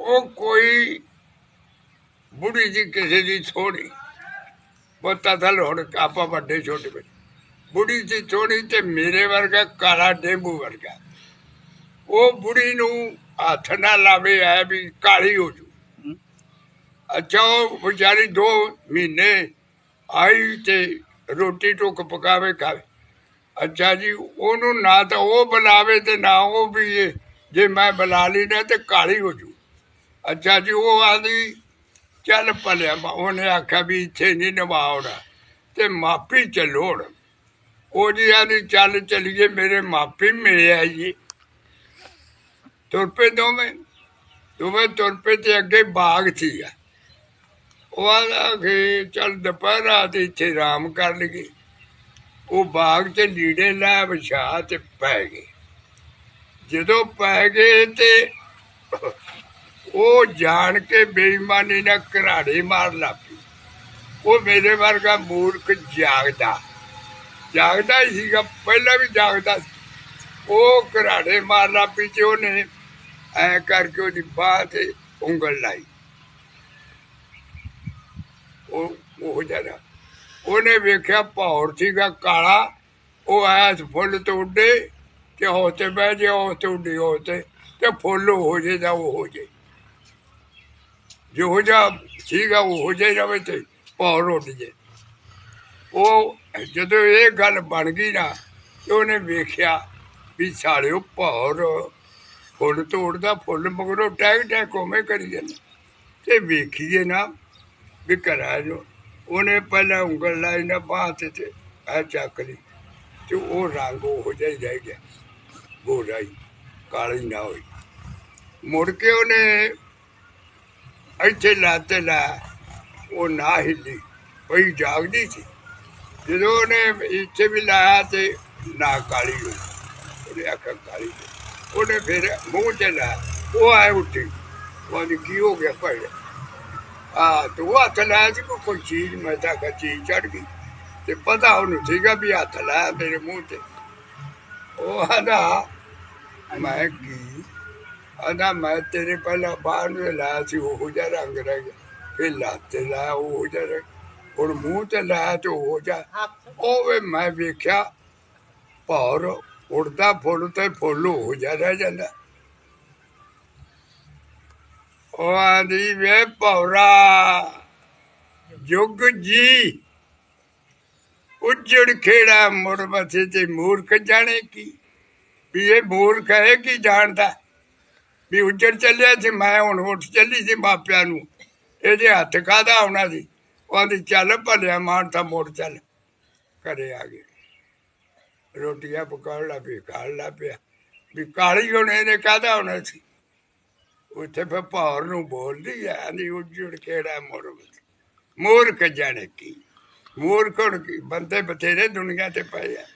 ਉਹ ਕੋਈ ਬੁੜੀ ਜੀ ਕਿਸੇ ਦੀ ਥੋੜੀ ਪਤਾ ਥਲ ਹੁਣ ਆਪਾਂ ਵੱਡੇ ਛੋਟੇ ਵਿੱਚ ਬੁੜੀ ਜੀ ਥੋੜੀ ਤੇ ਮੇਰੇ ਵਰਗਾ ਕਾਲਾ ਡੇਂਬੂ ਵਰਗਾ। ਉਹ ਬੁੜੀ ਨੂੰ ਹੱਥ ਨਾ ਲਾਵੇ ਐ ਵੀ ਕਾਲੀ ਹੋ ਜੂ। ਅੱਛਾ ਉਹ ਵਿਚਾਰੀ ਦੋ ਮਹੀਨੇ ਆਈ ਤੇ ਰੋਟੀ ਟੁੱਕ ਪਕਾਵੇ ਖਾਵੇ। ਅੱਛਾ ਜੀ ਉਹਨੂੰ ਨਾ ਤਾਂ ਉਹ ਬਣਾਵੇ ਤੇ ਨਾ ਉਹ ਵੀ ਜੇ ਮੈਂ ਬੁਲਾ ਲਈ ਨਾ ਤੇ ਕਾਲੀ ਹੋ ਜੂ। ਅੱਛਾ ਜੀ, ਉਹ ਆਂਦੀ, ਚੱਲ ਭਲਿਆ, ਮਾ- ਉਹਨੇ ਆਖਿਆ ਵੀ ਇੱਥੇ ਨਹੀਂ ਨਵਾਉਣਾ ਤੇ ਮਾਪੀ ਚੱਲੋਣ ਉਹ ਜੀ ਆਂਦੀ, ਚੱਲ ਚਲੀਏ, ਮੇਰੇ ਮਾਪੀ ਮਿਲਿਆ ਜੀ। ਤੁਰ ਪਏ ਦੋਵੇਂ ਦੋਵੇਂ ਤੁਰ ਪਏ ਤੇ ਅੱਗੇ ਬਾਗ ਸੀਗਾ ਉਹ ਆਦਾ ਕਿ ਚੱਲ ਦੁਪਹਿਰਾ ਤੇ ਇੱਥੇ ਆਰਾਮ ਕਰ ਲਈਏ। ਉਹ ਬਾਗ 'ਚ ਲੀੜੇ ਲੈ ਵਿਛਾ ਤੇ ਪੈ ਗਏ। ਜਦੋਂ ਪੈ ਗਏ ਤੇ ਉਹ ਜਾਣ ਕੇ ਬੇਈਮਾਨੀ ਨਾਲ ਘਰਾੜੇ ਮਾਰ ਲੱਪੀ ਉਹ ਮੇਰੇ ਵਰਗਾ ਮੂਰਖ ਜਾਗਦਾ ਜਾਗਦਾ ਹੀ ਸੀਗਾ, ਪਹਿਲਾਂ ਵੀ ਜਾਗਦਾ ਸੀ। ਉਹ ਘਰਾੜੇ ਮਾਰ ਲੱਪੀ ਤੇ ਉਹਨੇ ਐ ਕਰਕੇ ਉਹਦੀ ਬਾਹ ਤੇ ਉਂਗਲ ਲਾਈ। ਉਹ ਉਹ ਜਰਾ, ਉਹਨੇ ਵੇਖਿਆ ਭੌਰ ਸੀਗਾ ਕਾਲਾ, ਉਹ ਆਇਆ ਫੁੱਲ ਤੋਂ ਉੱਡੇ ਤੇ ਹੋ ਤੇ ਬਹਿ ਜੇ, ਉਹ ਤੇ ਉੱਡੀ ਹੋ ਤੇ ਫੁੱਲ ਹੋ ਜੇ ਦਾ ਉਹ ਹੋ ਜੇ। ਜਿਹੋ ਜਿਹਾ ਸੀਗਾ, ਉਹੋ ਜਿਹਾ ਜੇ ਜਾਵੇ ਤੇ ਭੌਰ ਉੱਡ ਜੇ। ਉਹ ਜਦੋਂ ਇਹ ਗੱਲ ਬਣ ਗਈ ਨਾ, ਤੇ ਉਹਨੇ ਵੇਖਿਆ ਵੀ ਸਾਲਿਓ ਭੌਰ ਫੁੱਲ ਤੋੜਦਾ, ਫੁੱਲ ਮਗਰੋਂ ਟੈਗ ਟੈਗ ਕੋਵੇਂ ਕਰੀ ਜਾਂਦਾ। ਤੇ ਵੇਖੀਏ ਨਾ ਵੀ ਕਰਾ ਜੋ ਉਹਨੇ ਪਹਿਲਾਂ ਉਂਗਲ ਲਾਈ ਨਾ, ਬਾਹ ਤੇ ਤੇ ਆ ਚੱਕ ਲਈ ਤੇ ਉਹ ਰੰਗ ਹੋ ਜਾਈ ਰਹਿ ਗਿਆ। ਗੋਰਾ ਹੀ, ਕਾਲੀ ਨਾ ਹੋਈ ਮੁੜ ਕੇ ਉਹਨੇ ਇੱਥੇ ਲਾਤੇ ਲਾ, ਉਹ ਨਾ ਹਿੱਲੀ ਕੋਈ ਜਾਗਦੀ ਸੀ। ਜਦੋਂ ਉਹਨੇ ਇੱਥੇ ਵੀ ਲਾਇਆ ਤੇ ਨਾ ਕਾਲੀ ਹੋਈ। ਉਹਨੇ ਆਖਿਆ ਕਾਲੀ ਉਹਨੇ ਫਿਰ ਮੂੰਹ ਤੇ ਲਾ, ਉਹ ਆਏ ਉੱਠੀ। ਉਹ ਕੀ ਹੋ ਗਿਆ ਭਾਈ। ਆ ਤੂੰ ਹੱਥ ਲਾਇਆ ਸੀ ਕੋਈ- ਕੋਈ ਚੀਜ਼? ਮੈਂ ਤਾਂ ਕਿਹਾ ਚੀਜ਼ ਚੜ ਗਈ। ਤੇ ਪਤਾ ਉਹਨੂੰ ਸੀਗਾ ਵੀ ਹੱਥ ਲਾਇਆ ਮੇਰੇ ਮੂੰਹ ਤੇ। ਉਹ ਆਦਾ, ਮੈਂ ਕੀ ਆਦਾ ਮੈਂ ਤੇਰੇ ਪਹਿਲਾਂ ਬਾਹਰ ਨੂੰ ਲਾਇਆ ਸੀ, ਉਹ ਜਿਹਾ ਰੰਗ ਰਹਿ ਗਿਆ। ਫਿਰ ਲਾਤੇ ਲਾਇਆ, ਉਹ ਜਿਹਾ ਰਹਿ ਹੁਣ ਮੂੰਹ ਤੇ ਲਾਇਆ ਤੇ ਉਹ ਜਿਹਾ। ਉਹ ਵੇ ਮੈਂ ਵੇਖਿਆ, ਭੌਰ ਉੜਦਾ ਫੁੱਲ ਤੇ ਫੁੱਲ ਹੋ ਜਾ ਰਹਿ ਜਾਂਦਾ। ਉਹ ਆਂਦੀ, ਵੇ ਭੌਰਾ, ਜੁਗ ਜੀ, ਉੱਜੜ ਖੇੜਾ ਮੁੜ ਮਥੇ ਤੇ ਮੂਰਖ ਜਾਣੇ ਕੀ? ਵੀ ਇਹ ਮੂਰਖ ਹੈ ਕੀ ਜਾਣਦਾ? ਵੀ ਉੱਜੜ ਚੱਲਿਆ ਸੀ, ਮੈਂ ਹੁਣ ਉੱਠ ਚੱਲੀ ਸੀ ਮਾਪਿਆਂ ਨੂੰ। ਇਹਦੇ ਹੱਥ ਕਾਦਾ ਆਉਣਾ ਸੀ? ਉਹ ਆਂਦੀ ਚੱਲ ਭਲਿਆ ਮਾਨ ਤਾਂ ਮੋੜ ਚੱਲ। ਘਰੇ ਆ ਗਏ। ਰੋਟੀਆਂ ਪਕਾਉਣ ਲੱਗ ਪਈ ਖਾਣ ਲੱਗ ਪਿਆ। ਵੀ ਕਾਲੀ ਹੁਣ ਇਹਨੇ ਕਾਦਾ ਹੋਣਾ ਸੀ? ਉੱਥੇ ਫਿਰ ਭੌਰ ਨੂੰ ਬੋਲਦੀ ਆ ਆਂਦੀ ਉੱਜੜ ਕਿਹੜਾ ਮੁੜ ਮੂਰਖ ਜਾਣੇ ਕੀ? ਮੂਰਖ ਹੁਣ ਕੀ? ਬੰਦੇ ਬਥੇਰੇ ਦੁਨੀਆ ਤੇ ਪਏ ਆ।